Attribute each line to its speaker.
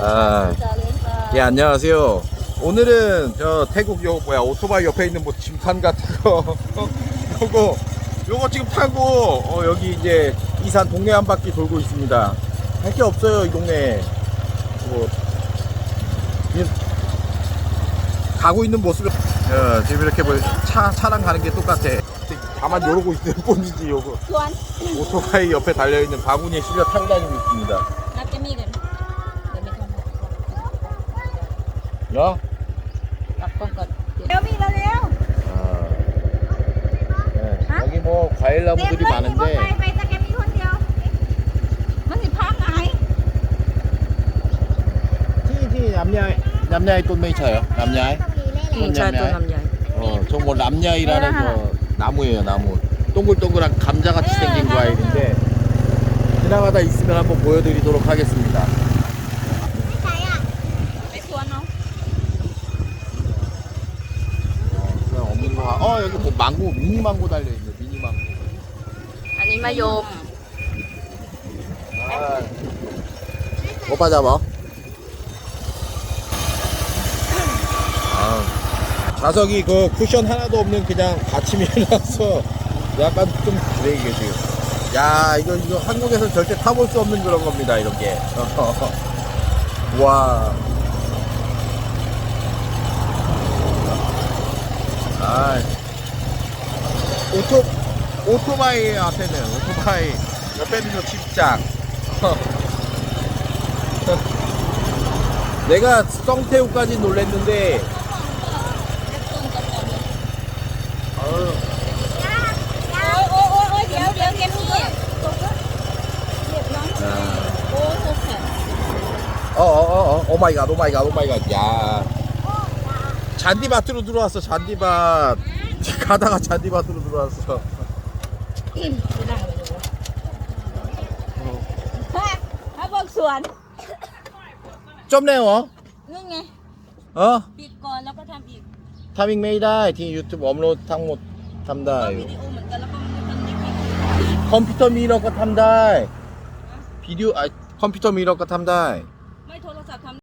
Speaker 1: 아. 예, 안녕하세요. 오늘은 저 태국 요 뭐야 오토바이 옆에 있는 뭐 짐칸 같은 거 요거 요거 지금 타고 어, 여기 이제 이산 동네 한 바퀴 돌고 있습니다. 할 게 없어요 이 동네. 뭐 가고 있는 모습을 어, 지금 이렇게 뭐차 차랑 가는 게 똑같아. 다만 요러고 있는 뿐이지 요거 오토바이 옆에 달려 있는 바구니에 실려 타고 다니고 있습니다. ำ 야?
Speaker 2: รับกล้องก่อนเดี๋ยวมีแล้วเร็ว
Speaker 1: 아, 네, 여기 뭐 과일
Speaker 2: เต็ม
Speaker 1: 나무들이
Speaker 2: เลยนี่ก็ไป
Speaker 1: 많은데
Speaker 2: ไปแต่แกมีคนเดียว มันสิพังไง
Speaker 1: 티, 티, 남야이 남야이 똠메이차요 남야이
Speaker 2: อืมใช่ตัวลำใหญ่
Speaker 1: 어, 저 뭐 남야이라는 저 나무예요 나무 동글동글한 감자같이 생긴 과일인데 지나가다 있으면 한번 보여드리도록 하겠습니다 어 여기 뭐 망고 미니 망고 달려있네 미니 망고
Speaker 2: อันนี้มะยม
Speaker 1: 아, 못 받아봐. 아, 좌석이 그 쿠션 하나도 없는 그냥 받침이라서 약간 좀 그래 이게 지금. 야 이거 이거 한국에서 절대 타볼 수 없는 그런 겁니다 이런 게. 와. 오토바이 앞에는 오토바이 옆에는 집장 내가 성태우까지 놀랬는데 어, 어, 어, 아유. 마이 갓, 오 마이 갓, 오 마이 갓, 야. 잔디밭으로 들어왔어, 잔디밭. 가다가 잔디밭으로 들어왔어.
Speaker 2: อิ่ฮะพวกสวนจมแล้วเห
Speaker 1: รอ
Speaker 2: นี่นไง
Speaker 1: เออ
Speaker 2: ปิดก่อนแล้วก็ทำอีก
Speaker 1: ทำอีกไม่ได้ที่ YouTube ออมโล
Speaker 2: ดทั้
Speaker 1: งหม
Speaker 2: ดทำได้วิดีโอเหมือนกันแล้วก็คอมพิ
Speaker 1: วเตอร์มีเราก็
Speaker 2: ทำได้วิดี
Speaker 1: โอไอคอมพิวเตอร์มีเราก็ทำได้